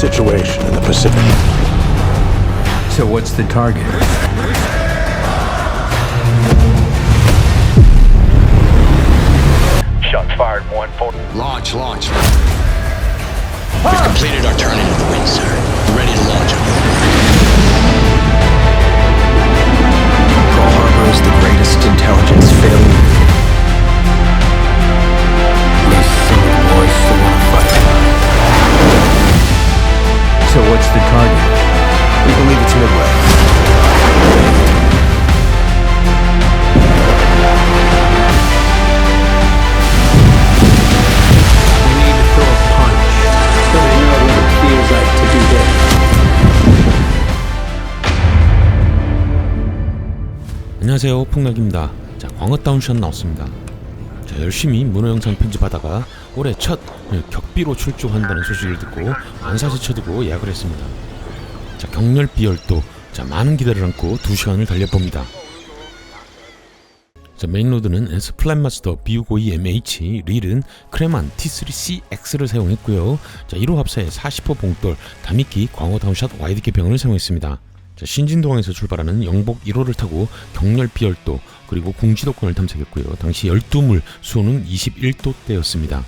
situation in the Pacific. So what's the target? Shots fired, 140. Launch, launch. We've completed our turn into the wind, sir. We're ready to launch. 안녕하세요. 폭락입니다. 자 광어 다운 샷 나왔습니다. 자 열심히 문어 영상 편집하다가 올해 첫 격비로 출조한다는 소식을 듣고 안사시 쳐두고 예약을 했습니다. 자 격렬 비열도 자 많은 기대를 안고 2시간을 달려봅니다. 자 메인로드는 S 플랫마스터 B652MH 릴은 크레만 T3CX를 사용했고요. 자 1호 합사에 40호 봉돌 다미끼 광어 다운샷 와이드 개병을 사용했습니다. 자, 신진동에서 출발하는 영복 1호를 타고 경렬 비열도 그리고 궁지도권을 탐색했고요. 당시 12물 수온은 21도대였습니다.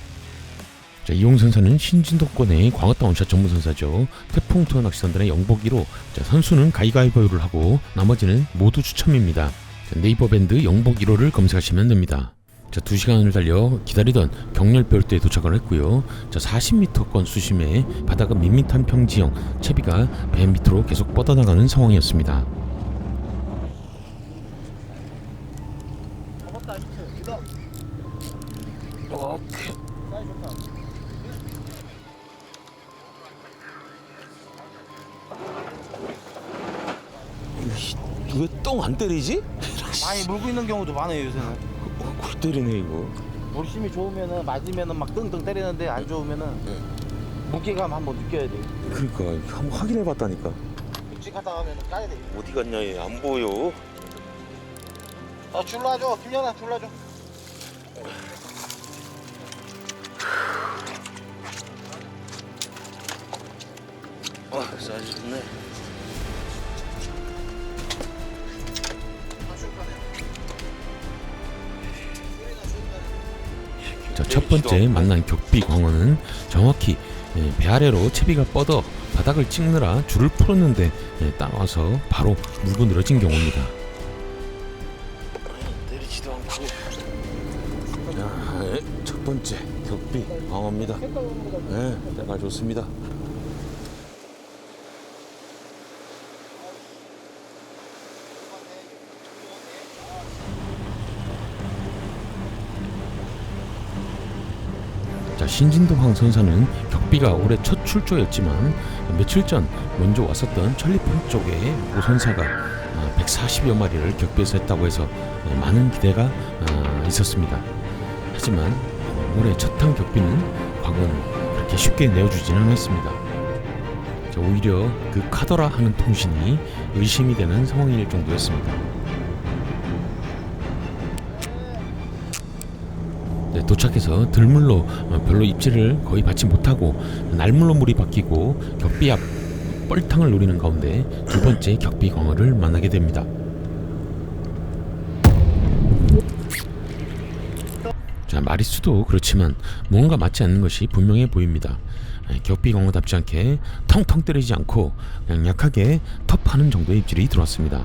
자, 이용 선사는 신진도권의 광어다운샷 전문 선사죠. 태풍 투어 낚시선단의 영복 1호. 자, 선수는 가위가위보를 하고 나머지는 모두 추첨입니다. 자, 네이버 밴드 영복 1호를 검색하시면 됩니다. 자, 2시간을 달려 기다리던 경렬 별도에 도착을 했고요. 자, 40m권 수심에 바다가 밋밋한 평지형 채비가 배 밑으로 계속 뻗어나가는 상황이었습니다. 왜 똥 안 때리지? 많이 물고 있는 경우도 많아요 요새는 골 때리네 이거. 물심이 좋으면은 맞으면은 막 뜬뜬 때리는데 안 좋으면은 무게감 한번 느껴야 돼 그러니까 한번 확인해 봤다니까. 묵직하다 하면 까야 돼 어디 갔냐 얘 안 보여. 아, 줄라줘 김연아 줄라줘 아, 사이즈 좋네. 첫 번째 만난 격비 광어는 정확히 예, 배 아래로 채비가 뻗어 바닥을 찍느라 줄을 풀었는데 예, 따라와서 바로 물고 늘어진 경우입니다. 때리지도 않고. 자, 예, 첫 번째 격비 광어입니다. 네, 때가 좋습니다. 자, 신진동항 선사는 격비가 올해 첫 출조였지만 며칠 전 먼저 왔었던 천리판 쪽에 모 선사가 140여 마리를 격비해서 했다고 해서 네, 많은 기대가 아, 있었습니다. 하지만 올해 첫항 격비는 과거는 그렇게 쉽게 내어주지는 않았습니다. 자, 오히려 그 카더라 하는 통신이 의심이 되는 상황일 정도였습니다. 도착해서 들물로 어, 별로 입질을 거의 받지 못하고 날물로 물이 바뀌고 격비 앞 뻘탕을 노리는 가운데 두 번째 격비 광어를 만나게 됩니다. 자 마리수도 그렇지만 뭔가 맞지 않는 것이 분명해 보입니다. 에, 격비 광어답지 않게 텅텅 때리지 않고 그냥 약하게 텁하는 정도의 입질이 들어왔습니다.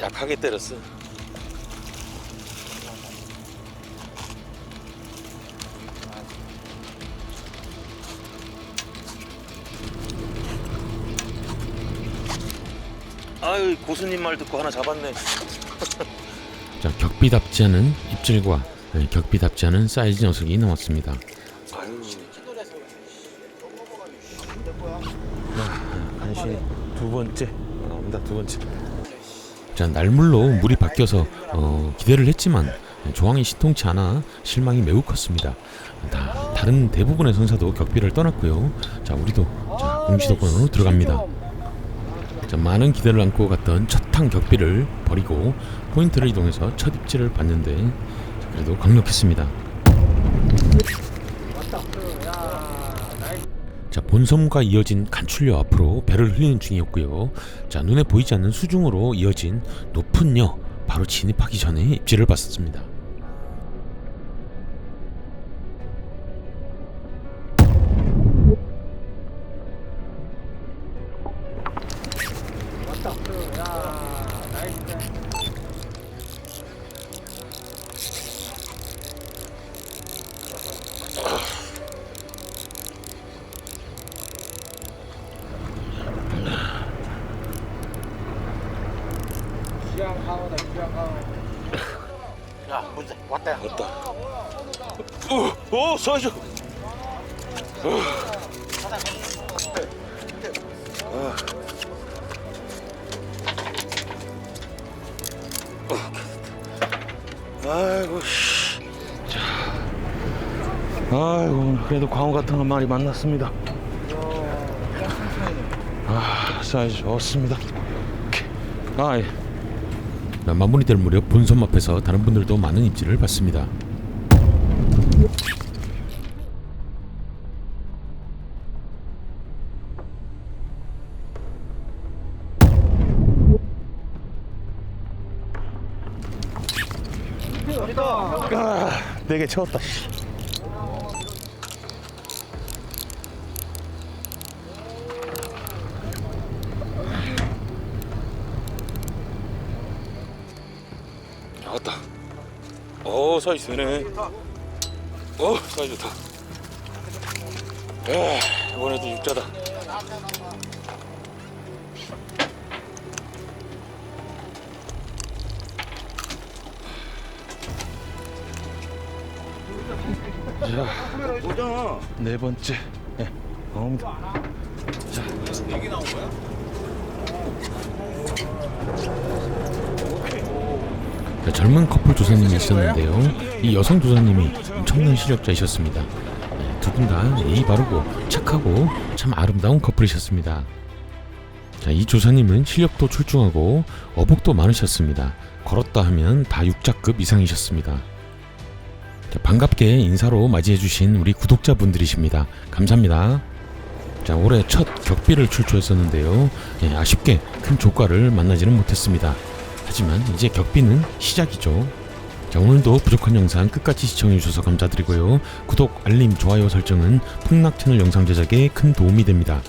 약하게 때렸어. 아유 고수님 말 듣고 하나 잡았네. 자 격비답지 않은 입질과 네, 격비답지 않은 사이즈 녀석이 나왔습니다. 아유. 간신 두 번째 나옵니다 두 번째. 자 날물로 물이 바뀌어서 어, 기대를 했지만 조항이 신통치 않아 실망이 매우 컸습니다. 다, 다른 대부분의 선사도 격비를 떠났고요. 자 우리도 자 공시도권으로 들어갑니다. 자, 많은 기대를 안고 갔던 첫탕 격비를 버리고 포인트를 이동해서 첫 입지를 봤는데 자, 그래도 강력했습니다. 자 본섬과 이어진 간출려 앞으로 배를 흘리는 중이었고요. 자 눈에 보이지 않는 수중으로 이어진 높은 여 바로 진입하기 전에 입지를 봤습니다. 오, 서주. 아이고, 씨. 자. 아이고, 그래도 광어 같은 거 많이 만났습니다. 아, 사이즈 좋습니다. 아, 예. 자, 마무리될 무렵 본섬 앞에서 다른 분들도 많은 입지를 봤습니다. 네개 채웠다. 씨. 나왔다. 오, 사이즈 되네. 오, 사이즈 좋다. 에, 이번에도 육자다. 자, 네 번째. 예, 나옵니다. 자, 젊은 커플 조사님이 있었는데요. 이 여성 조사님이 엄청난 실력자이셨습니다. 네, 두분 다 예의 바르고 착하고 참 아름다운 커플이셨습니다. 자, 이 조사님은 실력도 출중하고 어복도 많으셨습니다. 걸었다 하면 다 육자급 이상이셨습니다. 자, 반갑게 인사로 맞이해주신 우리 구독자분들이십니다. 감사합니다. 자, 올해 첫 격비를 출조했었는데요. 예, 아쉽게 큰 조과를 만나지는 못했습니다. 하지만 이제 격비는 시작이죠. 자, 오늘도 부족한 영상 끝까지 시청해주셔서 감사드리고요. 구독, 알림, 좋아요 설정은 풍락 채널 영상 제작에 큰 도움이 됩니다.